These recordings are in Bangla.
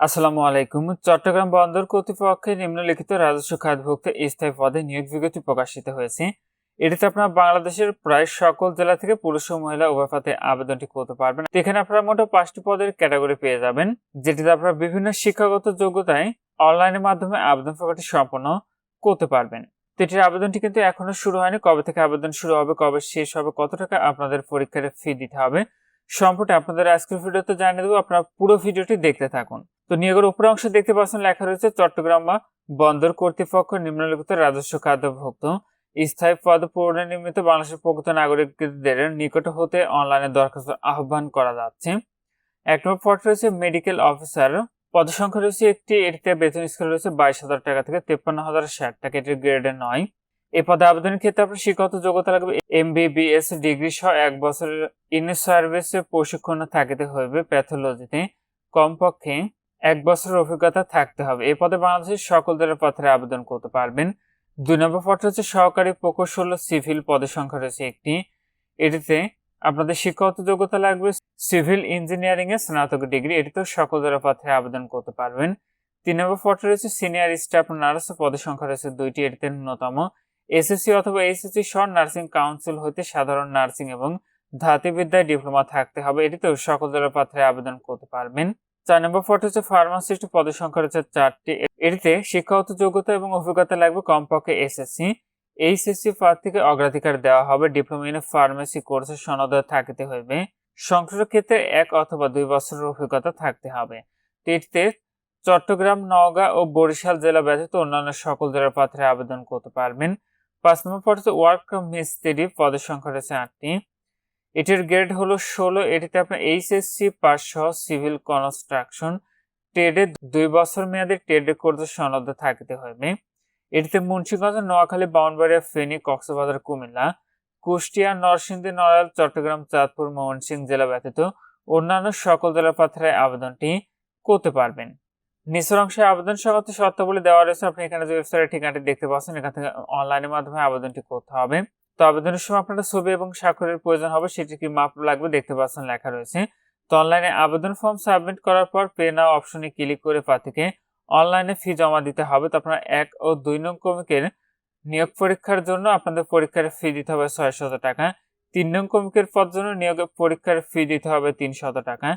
আসসালামু আলাইকুম। চট্টগ্রাম বন্দর কর্তৃপক্ষের নিম্নলিখিত রাজস্ব খাতভুক্ত স্থায়ী পদে নিয়োগ বিজ্ঞপ্তি প্রকাশিত হয়েছে। এটিতে আপনারা বাংলাদেশের প্রায় সকল জেলা থেকে পুরুষ ও মহিলা উভয় পদে আবেদনটি করতে পারবেন। এখানে আপনারা মোট পাঁচটি পদের ক্যাটাগরি পেয়ে যাবেন, যেটিতে আপনারা বিভিন্ন শিক্ষাগত যোগ্যতায় অনলাইনের মাধ্যমে আবেদন প্রক্রিয়াটি সম্পন্ন করতে পারবেন। এটির আবেদনটি কিন্তু এখনও শুরু হয়নি। কবে থেকে আবেদন শুরু হবে, কবে শেষ হবে, কত টাকা আপনাদের পরীক্ষার ফি দিতে হবে, সম্পর্কে আপনাদের আজকের ভিডিওতে জানিয়ে দেবো। আপনারা পুরো ভিডিওটি দেখতে থাকুন। তো নিয়োগের উপর অংশ দেখতে পাচ্ছেন লেখা রয়েছে, চট্টগ্রাম বা বন্দর কর্তৃপক্ষ নিম্নলিখিত রাজস্ব খাদ্যভুক্ত স্থায়ী পদ পূরণে নির্মিত বাংলাদেশের প্রকৃত নাগরিকদের নিকট হতে অনলাইনে দরখাস্ত আহ্বান করা যাচ্ছে। এক নম্বর পদ রয়েছে মেডিকেল অফিসার পদসংখ্যা রয়েছে একটি, এটিতে বেতন স্কেল রয়েছে বাইশ হাজার টাকা থেকে তেপ্পান্ন হাজার ষাট টাকা, এটির গ্রেডে নয়। এ পদে আবেদনের ক্ষেত্রে আপনার শিক্ষাগত যোগ্যতা লাগবে এম বিবিএস ডিগ্রি সহ এক বছরের ইন সার্ভিসে প্রশিক্ষণ থাকিতে হইবে প্যাথোলজিতে। কমপক্ষে এক বছরের অভিজ্ঞতা থাকতে হবে। এই পদে বাংলাদেশের সকল দলের পথে আবেদন করতে পারবেন। দুই নম্বর পদ হচ্ছে সহকারী প্রকৌশল সিভিল পদের সংখ্যা রয়েছে একটি। এটিতে আপনাদের শিক্ষাগত যোগ্যতা লাগবে, সিভিল ইঞ্জিনিয়ারিং এ স্নাতক ডিগ্রি। এটিতেও সকল দলের পথে আবেদন করতে পারবেন। তিন নম্বর পদ রয়েছে সিনিয়র স্টাফ নার্স। পদের সংখ্যা রয়েছে দুইটি। এটিতে ন্যূনতম এসএসসি অথবা এসএসসি সহ নার্সিং কাউন্সিল হইতে সাধারণ নার্সিং এবং ধাতুবিদ্যায় ডিপ্লোমা থাকতে হবে। এটিতেও সকল দলের পাত্রে আবেদন করতে পারবেন। চার নম্বর পদ হচ্ছে ফার্মাসিস্ট পদের সংখ্যা রয়েছে চারটি। এটিতে শিক্ষাগত যোগ্যতা এবং অভিজ্ঞতা লাগবে কমপক্ষে এসএসসি এইচএসসি প্রার্থীকে অগ্রাধিকার দেওয়া হবে। ডিপ্লোমা ইন ফার্মেসি কোর্সের সনদ থাকতে হইবে। সংশ্লিষ্ট ক্ষেত্রে এক অথবা দুই বছরের অভিজ্ঞতা থাকতে হবে। এটিতে চট্টগ্রাম, নওগাঁ ও বরিশাল জেলা ব্যতীত অন্যান্য সকল জেলার পাত্রে আবেদন করতে পারবেন। পাঁচ নম্বর হচ্ছে ওয়ার্ক মিস্ত্রি পদের সংখ্যা রয়েছে আটটি। এটির গ্রেড হলো ষোলো, এটিতে আপনার এইচএসসি পাস সহ সিভিল কনস্ট্রাকশন ট্রেডে দুই বছর মেয়াদে ট্রেডে করতে সনদ থাকতে হবে। এটিতে মুন্সিগঞ্জ, নোয়াখালী, বাউনবাড়িয়া, ফেনী, কক্সবাজার, কুমিল্লা, কুষ্টিয়া, নরসিংদী, নড়াইল, চট্টগ্রাম, চাঁদপুর, ময়মনসিংহ জেলা ব্যতীত অন্যান্য সকল জেলা পাত্রায় আবেদনটি করতে পারবেন। নিচের অংশে আবেদন সংক্রান্ত শর্তাবলী দেওয়া রয়েছে, আপনি এখানে যে ওয়েবসাইটের ঠিকানাটি দেখতে পাচ্ছেন, এখান থেকে অনলাইনের মাধ্যমে আবেদনটি করতে হবে। তো আবেদনের সময় আপনার ছবি এবং স্বাক্ষরের প্রয়োজন হবে, সেটি কি মাপ লাগবে দেখতে পাচ্ছেন লেখা রয়েছে। তো অনলাইনে আবেদন ফর্ম সাবমিট করার পর পে নাও অপশনে ক্লিক করে প্রার্থীকে অনলাইনে ফি জমা দিতে হবে। তো আপনার এক ও দুই নং কমিকের নিয়োগ পরীক্ষার জন্য আপনাদের পরীক্ষার ফি দিতে হবে ছয় শত টাকা, তিন নং কমিকের পদ জন্য নিয়োগ পরীক্ষার ফি দিতে হবে তিনশত টাকা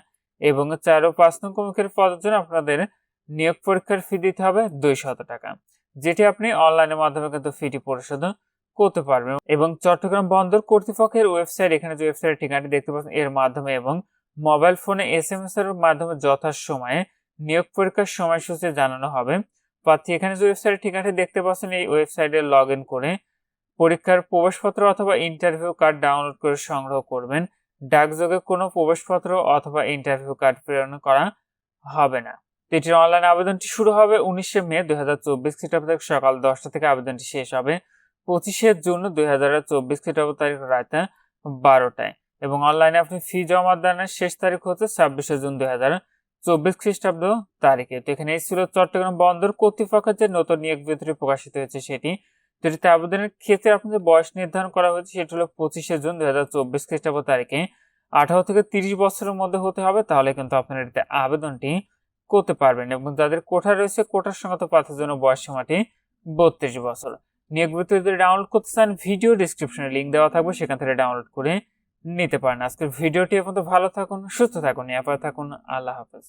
এবং চার ও পাঁচ নং কমিকের পদের জন্য আপনাদের নিয়োগ পরীক্ষার ফি দিতে হবে দুই শত টাকা। যেটি আপনি অনলাইনের মাধ্যমে কিন্তু ফিটি পরিশোধ করতে পারবেন এবং চট্টগ্রাম বন্দর কর্তৃপক্ষের ওয়েবসাইট, এখানে যে ওয়েবসাইট ঠিকানাটি দেখতে পাচ্ছেন, এর মাধ্যমে এবং মোবাইল ফোনে এস এম এস এর মাধ্যমে যথাসময়ে নিয়োগ পরীক্ষার সময়সূচি জানানো হবে। প্রার্থী এখানে যে ওয়েবসাইট ঠিকানাটি দেখতে পাচ্ছেন, এই ওয়েবসাইটে লগ ইন করে পরীক্ষার প্রবেশপত্র অথবা ইন্টারভিউ কার্ড ডাউনলোড করে সংগ্রহ করবেন। ডাকযোগে কোনো প্রবেশপত্র অথবা ইন্টারভিউ কার্ড প্রেরণ করা হবে না। এটির অনলাইন আবেদনটি শুরু হবে উনিশে মে দু হাজার চব্বিশ খ্রিস্টাব্দ সকাল দশটা থেকে আবেদনটি শেষ হবে। পঁচিশে জুন দুই হাজার চব্বিশ খ্রিস্টাব্দ তারিখ রাতে বারোটায়। এবং অনলাইনে আপনি ফি জমা দানের শেষ তারিখ হচ্ছে ছাব্বিশে জুন দুই হাজার চব্বিশ খ্রিস্টাব্দ তারিখে। তো এখানে এই ছিল চট্টগ্রাম বন্দর কর্তৃপক্ষের যে নতুন নিয়োগ বিতরী প্রকাশিত হয়েছে সেটি। যেটিতে আবেদনের ক্ষেত্রে আপনাদের বয়স নির্ধারণ করা হয়েছে, সেটি হলো পঁচিশে জুন দুই হাজার চব্বিশ খ্রিস্টাব্দ তারিখে। আঠারো থেকে তিরিশ বছরের মধ্যে হতে হবে, তাহলে কিন্তু আপনার এটিতে আবেদনটি করতে পারবেন। এবং যাদের কোঠা রয়েছে, কোঠার সঙ্গত পাথের জন্য বয়স সীমাটি বত্রিশ বছর। নিয়োগ যদি ডাউনলোড করতে চান ভিডিও ডিসক্রিপশনে লিঙ্ক দেওয়া থাকবে, সেখান থেকে ডাউনলোড করে নিতে পারেন। আজকের ভিডিওটি এখন ভালো থাকুন, সুস্থ থাকুন এরপর থাকুন। আল্লাহ হাফেজ।